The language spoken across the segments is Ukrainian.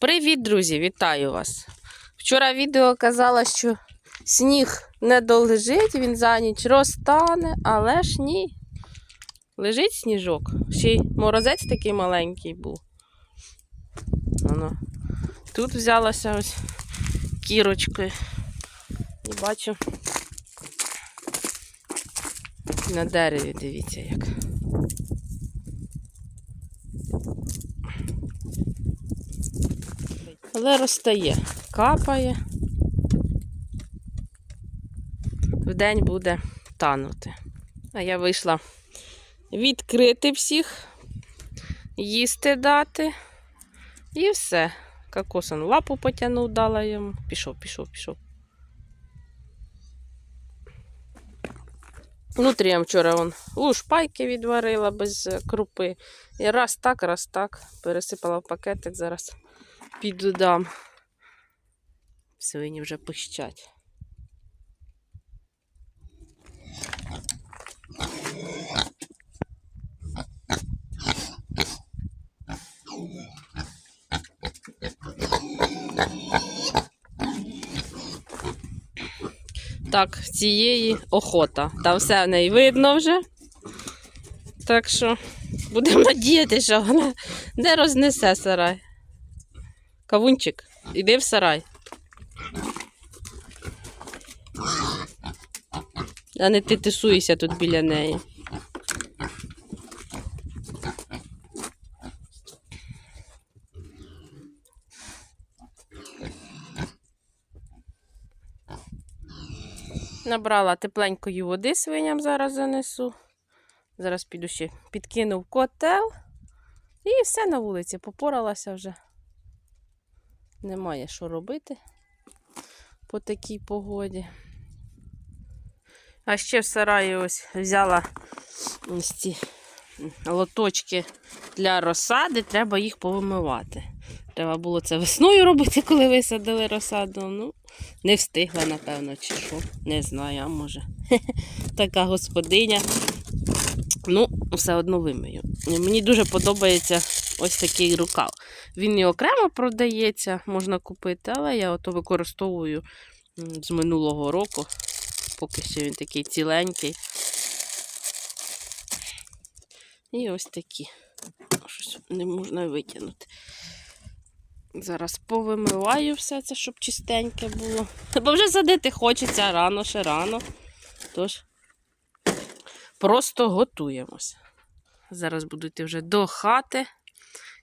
Привіт, друзі! Вітаю вас! Вчора відео казала, що сніг не долежить, він за ніч розтане, але ж ні. Лежить сніжок. Ще й морозець такий маленький був. Воно. Тут взялася ось кірочкою. І бачу. На дереві, дивіться як. Але розтає, капає. Вдень буде танути. А я вийшла відкрити всіх, їсти дати. І все. Кокосан лапу потягнув, дала йому. Пішов, пішов, пішов. Внутрі я вчора вон лушпайки відварила без крупи. І раз так, раз так. Пересипала в пакетик, зараз піддам. Свині вже пищать. Так, цієї охота. Там все в неї видно вже. Так що будемо надіятися, що вона не рознесе сарай. Кавунчик, іди в сарай. А не ти тисуєшся тут біля неї. Набрала тепленької води свиням зараз занесу. Зараз піду ще підкинув котел. І все на вулиці. Попоралася вже. Немає що робити по такій погоді. А ще в сараї ось взяла ось ці лоточки для розсади, треба їх повимивати. Треба було це весною робити, коли висадили розсаду. Ну, не встигла, напевно, чи що. Не знаю, а може. Така господиня. Ну, все одно вимию. Мені дуже подобається ось такий рукав. Він і окремо продається, можна купити, але я ото використовую з минулого року. Поки що він такий ціленький. І ось такі. Щось не можна витягнути. Зараз повимиваю все це, щоб чистеньке було. Бо вже садити хочеться рано, ще рано. Тож просто готуємося. Зараз буду вже до хати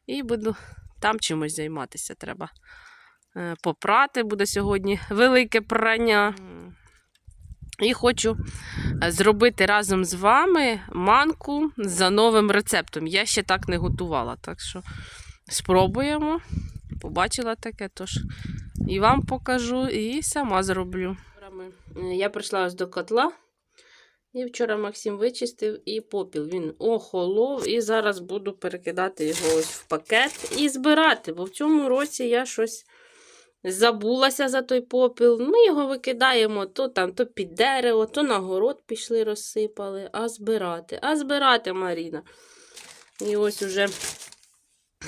і буду там чимось займатися. Треба е, попрати. Буде сьогодні велике прання. І хочу е, зробити разом з вами манку за новим рецептом. Я ще так не готувала, так що спробуємо. Побачила таке, тож і вам покажу, і сама зроблю. Е, Я прийшла ось до котла. І вчора Максим вичистив і попіл. Він охолов, і зараз буду перекидати його ось в пакет і збирати. Бо в цьому році я щось забулася за той попіл. Ми його викидаємо то там, то під дерево, то на город пішли, розсипали, а збирати. А збирати, Маріна. І ось уже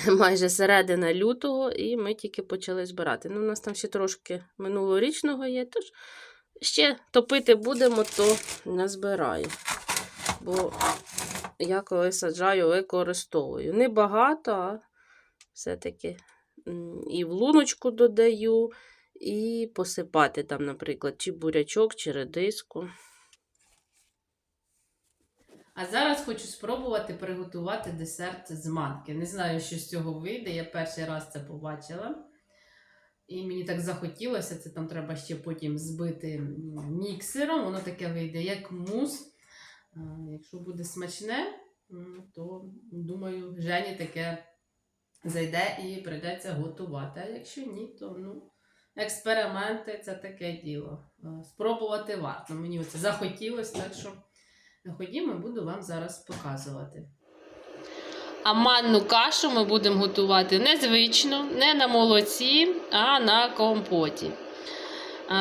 майже середина лютого, і ми тільки почали збирати. Ну, у нас там ще трошки минулорічного є, тож ще топити будемо, то назбираю. Бо я коли саджаю, використовую. Небагато, а все-таки і в луночку додаю, і посипати там, наприклад, чи бурячок, чи редиску. А зараз хочу спробувати приготувати десерт з манки. Не знаю, що з цього вийде. Я перший раз це побачила. І мені так захотілося, це там треба ще потім збити міксером. Воно таке вийде, як мус. Якщо буде смачне, то думаю, Жені таке зайде і прийдеться готувати. А якщо ні, то ну, експерименти це таке діло. Спробувати варто. Мені оце захотілося, так що ходімо, буду вам зараз показувати. А манну кашу ми будемо готувати незвично, не на молоці, а на компоті.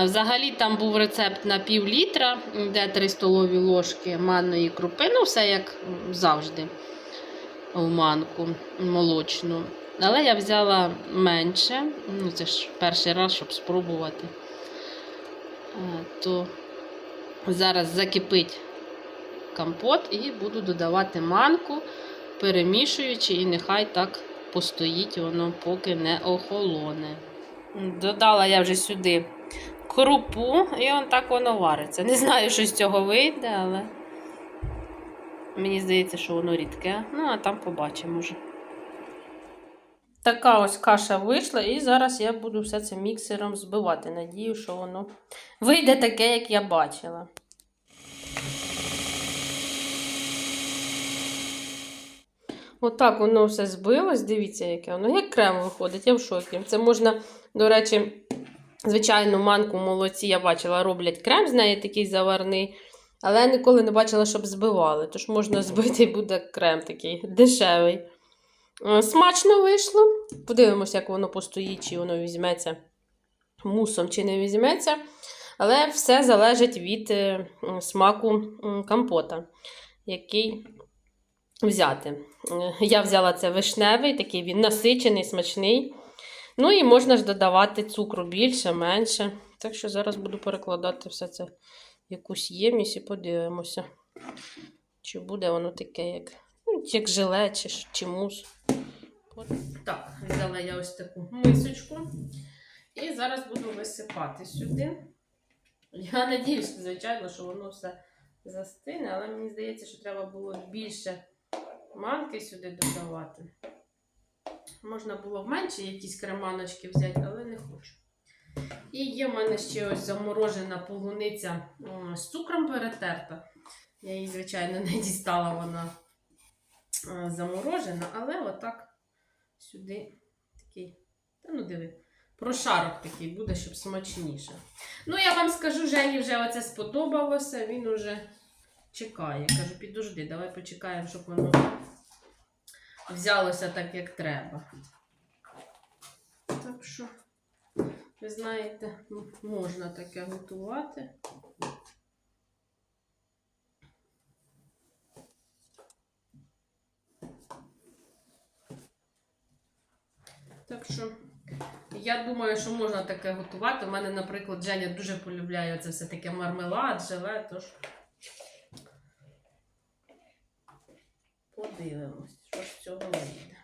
Взагалі там був рецепт на пів літра, де 3 столові ложки манної крупи, ну все як завжди в манку молочну. Але я взяла менше. Ну, це ж перший раз, щоб спробувати. То зараз закипить компот і буду додавати манку, перемішуючи, і нехай так постоїть воно, поки не охолоне. Додала я вже сюди крупу, і он так воно вариться. Не знаю, що з цього вийде, але мені здається, що воно рідке. Ну, а там побачимо вже. Така ось каша вийшла, і зараз я буду все це міксером збивати. Надію, що воно вийде таке, як я бачила. Отак воно все збилось. Дивіться, яке воно. Як крем виходить, я в шокі. Це можна, до речі, звичайну манку в молоці я бачила, роблять крем з неї такий заварний. Але я ніколи не бачила, щоб збивали. Тож можна збити і буде крем такий дешевий. Е, Смачно вийшло. Подивимося, як воно постоїть, чи воно візьметься мусом, чи не візьметься. Але все залежить від е, смаку компота, який взяти. Е, Я взяла це вишневий, такий він насичений, смачний. Ну і можна ж додавати цукру більше, менше. Так що зараз буду перекладати все це в якусь ємність і подивимося, чи буде воно таке, як, ну, як желе, чи, чи мус. Так, взяла я ось таку мисочку. І зараз буду висипати сюди. Я надіюсь, звичайно, що воно все застине, але мені здається, що треба було більше манки сюди додавати. Можна було в менші якісь креманочки взяти, але не хочу. І є в мене ще ось заморожена полуниця з цукром перетерта. Я її, звичайно, не дістала, вона е, заморожена, але отак сюди такий. Та ну диви, прошарок такий буде, щоб смачніше. Ну, я вам скажу, Жені вже оце сподобалося, він уже чекає. Кажу, підожди, давай почекаємо, щоб воно взялося так, як треба. Так що, ви знаєте, можна таке готувати. Так що, я думаю, що можна таке готувати. У мене, наприклад, Женя дуже полюбляє це все таке мармелад, желе, тож подивимось, що з цього вийде.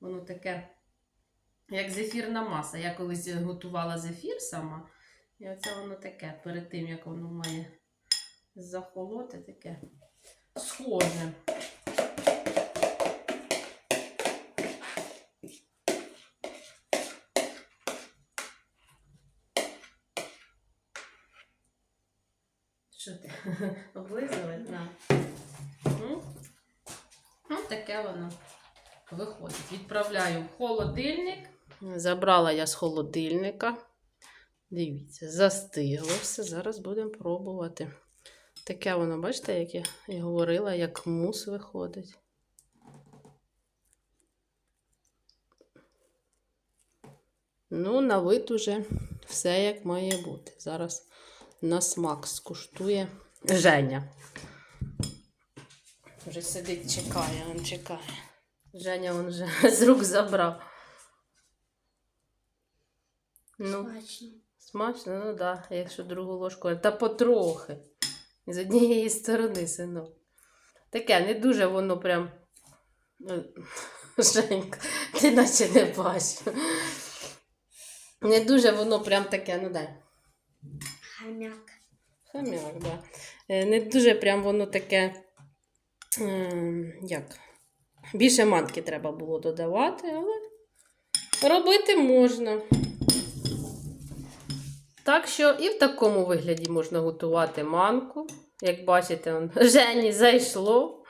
Воно таке, як зефірна маса. Я колись готувала зефір сама. І оце воно таке, перед тим, як воно має захолоти, таке схоже. Що ти? Облизували? На. М? Ну, таке воно виходить. Відправляю в холодильник. Забрала я з холодильника. Дивіться, застигло все. Зараз будемо пробувати. Таке воно, бачите, як я і говорила, як мус виходить. Ну, на вид уже все як має бути. Зараз на смак скуштує Женя. Вже сидить, чекає, він чекає. Женя він вже з рук забрав. Ну, Смачно. смачно, ну так, да, якщо другу ложку. Та потрохи. З однієї сторони, синок. Таке, не дуже воно прям. е, Женька, ти наче не бачиш. Не дуже воно прям таке, ну дай. Хам'як. Хам'як, да. Е, Не дуже прям воно таке. ем, Як? Більше манки треба було додавати, але робити можна. Так що і в такому вигляді можна готувати манку. Як бачите, он, Жені зайшло.